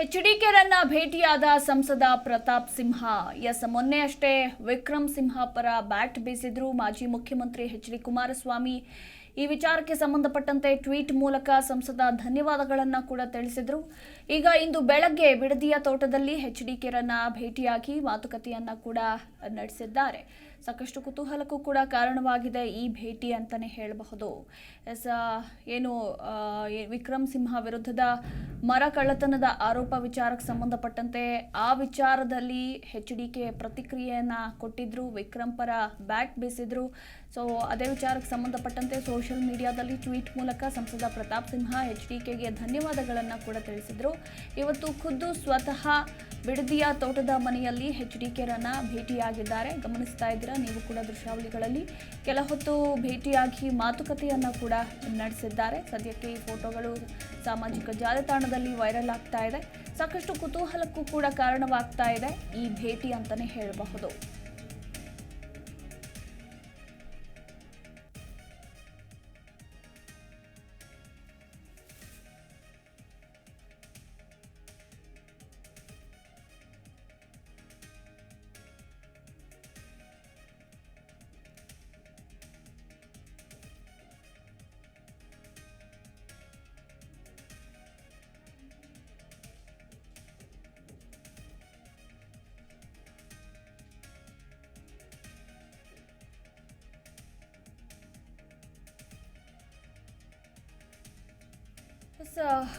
ಎಚ್ಡಿಕೆರನ್ನ ಭೇಟಿಯಾದ ಸಂಸದ ಪ್ರತಾಪ್ ಸಿಂಹ. ಎಸ್, ಮೊನ್ನೆ ಅಷ್ಟೇ ವಿಕ್ರಮ್ ಸಿಂಹ ಪರ ಬ್ಯಾಟ್ ಬೀಸಿದ್ರು ಮಾಜಿ ಮುಖ್ಯಮಂತ್ರಿ ಎಚ್ ಡಿ ಕುಮಾರಸ್ವಾಮಿ. ಈ ವಿಚಾರಕ್ಕೆ ಸಂಬಂಧಪಟ್ಟಂತೆ ಟ್ವೀಟ್ ಮೂಲಕ ಸಂಸದ ಧನ್ಯವಾದಗಳನ್ನು ಕೂಡ ತಿಳಿಸಿದರು. ಈಗ ಇಂದು ಬೆಳಗ್ಗೆ ಬಿಡದಿಯ ತೋಟದಲ್ಲಿ ಎಚ್ ಡಿ ಕೆರನ್ನ ಭೇಟಿಯಾಗಿ ಮಾತುಕತೆಯನ್ನ ಕೂಡ ನಡೆಸಿದ್ದಾರೆ. ಸಾಕಷ್ಟು ಕುತೂಹಲಕ್ಕೂ ಕೂಡ ಕಾರಣವಾಗಿದೆ ಈ ಭೇಟಿ ಅಂತಲೇ ಹೇಳಬಹುದು. ಎಸ್ ಏನು ವಿಕ್ರಮ್ ಸಿಂಹ ವಿರುದ್ಧದ ಮರ ಕಳ್ಳತನದ ಆರೋಪ ವಿಚಾರಕ್ಕೆ ಸಂಬಂಧಪಟ್ಟಂತೆ ಆ ವಿಚಾರದಲ್ಲಿ ಹೆಚ್ ಡಿ ಕೆ ಪ್ರತಿಕ್ರಿಯೆಯನ್ನು ಕೊಟ್ಟಿದ್ರು. ವಿಕ್ರಮ್ ಪರ ಬ್ಯಾಟ್ ಬೀಸಿದ್ರು. ಸೊ, ಅದೇ ವಿಚಾರಕ್ಕೆ ಸಂಬಂಧಪಟ್ಟಂತೆ ಸೋಷಿಯಲ್ ಮೀಡಿಯಾದಲ್ಲಿ ಟ್ವೀಟ್ ಮೂಲಕ ಸಂಸದ ಪ್ರತಾಪ್ ಸಿಂಹ ಎಚ್ ಡಿ ಕೆಗೆ ಧನ್ಯವಾದಗಳನ್ನು ಕೂಡ ತಿಳಿಸಿದರು. ಇವತ್ತು ಖುದ್ದು ಸ್ವತಃ ಬಿಡದಿಯ ತೋಟದ ಮನೆಯಲ್ಲಿ ಎಚ್ ಡಿ ಕೆರನ್ನು ಭೇಟಿಯಾಗಿದ್ದಾರೆ. ಗಮನಿಸ್ತಾ ಇದ್ದೀರಾ ನೀವು ಕೂಡ ದೃಶ್ಯಾವಳಿಗಳಲ್ಲಿ. ಕೆಲ ಹೊತ್ತು ಭೇಟಿಯಾಗಿ ಮಾತುಕತೆಯನ್ನು ಕೂಡ ನಡೆಸಿದ್ದಾರೆ. ಸದ್ಯಕ್ಕೆ ಈ ಫೋಟೋಗಳು ಸಾಮಾಜಿಕ ಜಾಲತಾಣದಲ್ಲಿ ವೈರಲ್ ಆಗ್ತಾ ಇದೆ. ಸಾಕಷ್ಟು ಕುತೂಹಲಕ್ಕೂ ಕೂಡ ಕಾರಣವಾಗ್ತಾ ಇದೆ ಈ ಭೇಟಿ ಅಂತಲೇ ಹೇಳಬಹುದು.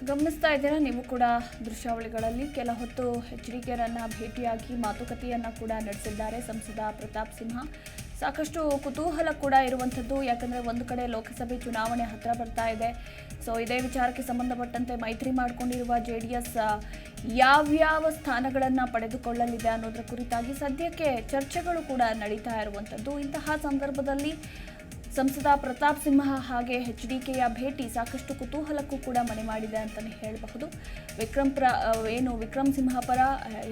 ಗಮನಿಸ್ತಾ ಇದ್ದೀರಾ? ನೀವು ಕೂಡ ದೃಶ್ಯಾವಳಿಗಳಲ್ಲಿ ಕೆಲ ಹೊತ್ತು ಎಚ್ ಡಿ ಕೆರನ್ನು ಭೇಟಿಯಾಗಿ ಮಾತುಕತೆಯನ್ನು ಕೂಡ ನಡೆಸಿದ್ದಾರೆ ಸಂಸದ ಪ್ರತಾಪ್ ಸಿಂಹ. ಸಾಕಷ್ಟು ಕುತೂಹಲ ಕೂಡ ಇರುವಂಥದ್ದು, ಯಾಕಂದರೆ ಒಂದು ಕಡೆ ಲೋಕಸಭೆ ಚುನಾವಣೆ ಹತ್ತಿರ ಬರ್ತಾ ಇದೆ. ಸೊ ಇದೇ ವಿಚಾರಕ್ಕೆ ಸಂಬಂಧಪಟ್ಟಂತೆ ಮೈತ್ರಿ ಮಾಡಿಕೊಂಡಿರುವ ಜೆ ಡಿ ಎಸ್ ಯಾವ್ಯಾವ ಸ್ಥಾನಗಳನ್ನು ಪಡೆದುಕೊಳ್ಳಲಿದೆ ಅನ್ನೋದರ ಕುರಿತಾಗಿ ಸದ್ಯಕ್ಕೆ ಚರ್ಚೆಗಳು ಕೂಡ ನಡೀತಾ ಇರುವಂಥದ್ದು. ಇಂತಹ ಸಂದರ್ಭದಲ್ಲಿ ಸಂಸದ ಪ್ರತಾಪ್ ಸಿಂಹ ಹಾಗೆ ಎಚ್ ಡಿ ಕೆಯ ಭೇಟಿ ಸಾಕಷ್ಟು ಕುತೂಹಲಕ್ಕೂ ಕೂಡ ಮನೆ ಮಾಡಿದೆ ಅಂತಲೇ ಹೇಳಬಹುದು. ವಿಕ್ರಮ್ ಪ್ರ ಏನು ವಿಕ್ರಮ್ ಸಿಂಹ ಪರ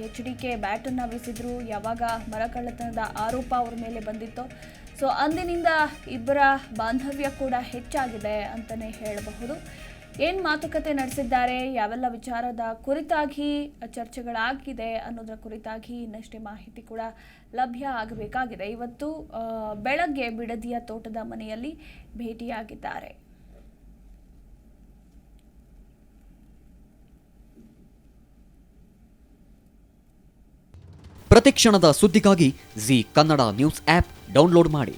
ಎಚ್ ಡಿ ಕೆ ಬ್ಯಾಟನ್ನು ಬೀಸಿದ್ರು. ಯಾವಾಗ ಮರಕಳ್ಳತನದ ಆರೋಪ ಅವ್ರ ಮೇಲೆ ಬಂದಿತ್ತು. ಸೊ, ಅಂದಿನಿಂದ ಇಬ್ಬರ ಬಾಂಧವ್ಯ ಕೂಡ ಹೆಚ್ಚಾಗಿದೆ ಅಂತಲೇ ಹೇಳಬಹುದು. ಏನು ಮಾತುಕತೆ ನಡೆಸಿದ್ದಾರೆ? ಯಾವೆಲ್ಲ ವಿಚಾರದ ಕುರಿತಾಗಿ ಚರ್ಚೆಗಳಾಗಿದೆ ಅನ್ನೋದರ ಕುರಿತಾಗಿ ಇನ್ನಷ್ಟೇ ಮಾಹಿತಿ ಕೂಡ ಲಭ್ಯ ಆಗಬೇಕಾಗಿದೆ. ಇವತ್ತು ಬೆಳಗ್ಗೆ ಬಿಡದಿಯ ತೋಟದ ಮನೆಯಲ್ಲಿ ಭೇಟಿಯಾಗಿದ್ದಾರೆ. ಪ್ರತಿಕ್ಷಣದ ಸುದ್ದಿಗಾಗಿ Zee Kannada news app download ಮಾಡಿ.